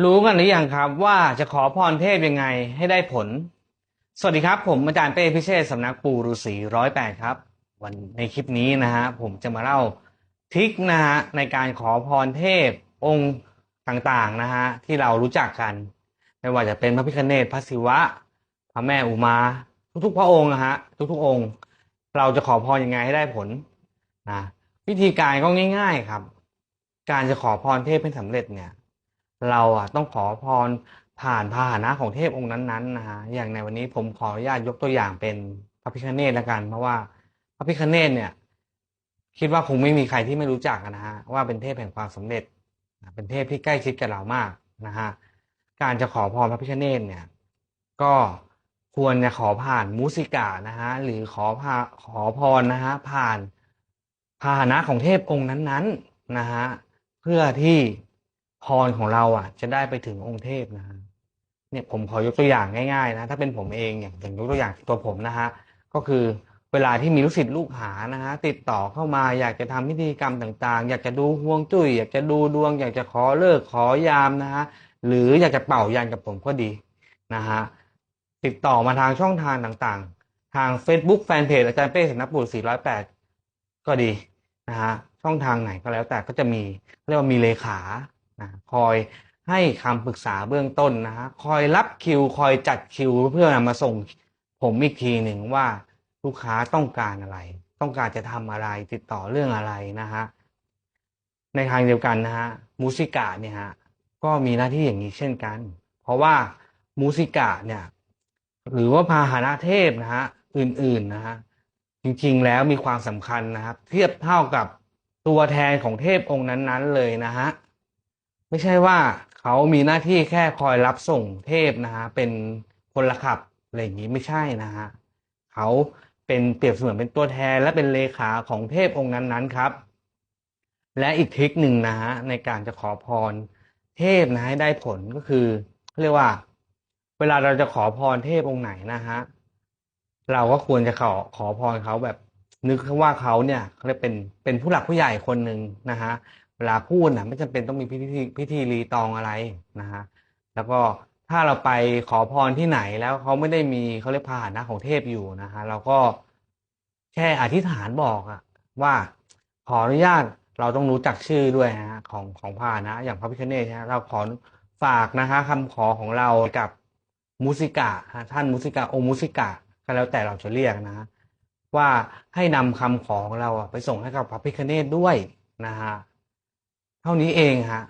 รู้กันหรือยังครับว่าจะขอพรเทพยังไงให้ได้ผล สวัสดีครับ ผมอาจารย์เป้พิเชษสำนักปู่ฤาษีร้อยแปดครับ วันในคลิปนี้นะฮะผมจะมาเล่าทิคนะฮะในการขอพรเทพองค์ต่างๆนะฮะที่เรารู้จักกัน ไม่ว่าจะเป็นพระพิฆเนศพระศิวะ พระแม่อุมา ทุกๆ พระองค์นะฮะทุกๆองค์ เราจะขอพรยังไงให้ได้ผลนะวิธีการก็ง่าย ๆครับ การจะขอพรเทพให้สำเร็จเนี่ย เราอะต้องขอพรผ่านพาหนะของเทพองค์นั้นๆนะฮะอย่างในวันนี้ผมขออนุญาตยกตัวอย่างเป็นพระพิฆเนศละกัน เพราะว่าพระพิฆเนศเนี่ย คิดว่าคงไม่มีใครที่ไม่รู้จักนะฮะว่าเป็นเทพแห่งความสำเร็จ เป็นเทพที่ใกล้ชิดกับเรามากนะฮะการจะขอพรพระพิฆเนศเนี่ย ก็ควรจะขอผ่านมุสิกานะฮะหรือขอพาขอพรนะฮะผ่านพาหนะของเทพองค์นั้นๆนะฮะเพื่อที่ พรของเราอะ จะได้ไปถึงองค์เทพนะฮะเนี่ยผมขอยกตัวอย่างง่ายๆ นะ ถ้าเป็นผมเองอย่างอย่างยกตัวอย่างตัวผมนะฮะก็คือเวลาที่มีลูกศิษย์ลูกหานะฮะติดต่อเข้ามาอยากจะทำพิธีกรรมต่างๆ อยากจะดูฮวงจุ้ยอยากจะดูดวง อยากจะขอเลิกขอยามนะฮะหรืออยากจะเป่ายันกับผมก็ดีนะฮะติดต่อมาทางช่องทางต่างๆ ทาง Facebook Fanpage อาจารย์เป้สนับุตร408 ก็ดีนะฮะช่องทางไหนก็แล้วแต่ก็จะมีเรียกว่ามีเลขา นะคอยให้คำปรึกษาเบื้องต้นนะฮะคอยรับคิวคอยจัดคิวเพื่อนำมาส่งผมอีกทีหนึ่งว่าลูกค้าต้องการอะไร ต้องการจะทำอะไรติดต่อเรื่องอะไรนะฮะในทางเดียวกันนะฮะมูสิกาเนี่ยฮะก็มีหน้าที่อย่างนี้เช่นกัน เพราะว่ามูสิกาเนี่ยหรือว่าพาหนะเทพนะฮะอื่นๆนะฮะจริงๆแล้วมีความสำคัญนะครับ เทียบเท่ากับตัวแทนของเทพองค์นั้นๆเลยนะฮะ ไม่ใช่ว่าเขามีหน้าที่แค่คอยรับส่งเทพนะฮะเป็นพลขับอะไรอย่างนี้ไม่ใช่นะฮะเขาเป็นเปรียบเสมือนเป็นตัวแทนและเป็นเลขาของเทพองค์นั้นๆครับ และอีกทริคหนึ่งนะฮะในการจะขอพรเทพนะให้ได้ผลก็คือเรียกว่า เวลาเราจะขอพรเทพองค์ไหนนะฮะเราก็ควรจะขอขอพรเขาแบบนึกว่าเขาเนี่ยเขาเรียกเป็นเป็นผู้หลักผู้ใหญ่คนหนึ่งนะฮะ ลาพูดนะไม่จำเป็นต้องมีพิธีพิธีรีตองอะไรนะฮะแล้วก็ถ้าเราไปขอพรที่ไหนแล้วเขาไม่ได้มีเขาเรียกพาหนะของเทพอยู่นะฮะเราก็แค่อธิษฐานบอกอะว่าขออนุญาตเราต้องรู้จักชื่อด้วยนะฮะของของพาหนะ อย่างพระพิฆเนศนะเราขอฝากนะคะคำขอของเรากับมูสิกะท่านมูสิกะโอมูสิกะก็แล้วแต่เราจะเรียกนะว่าให้นำคำขอของเราไปส่งให้กับพระพิฆเนศด้วยนะฮะ เท่านี้เองฮะ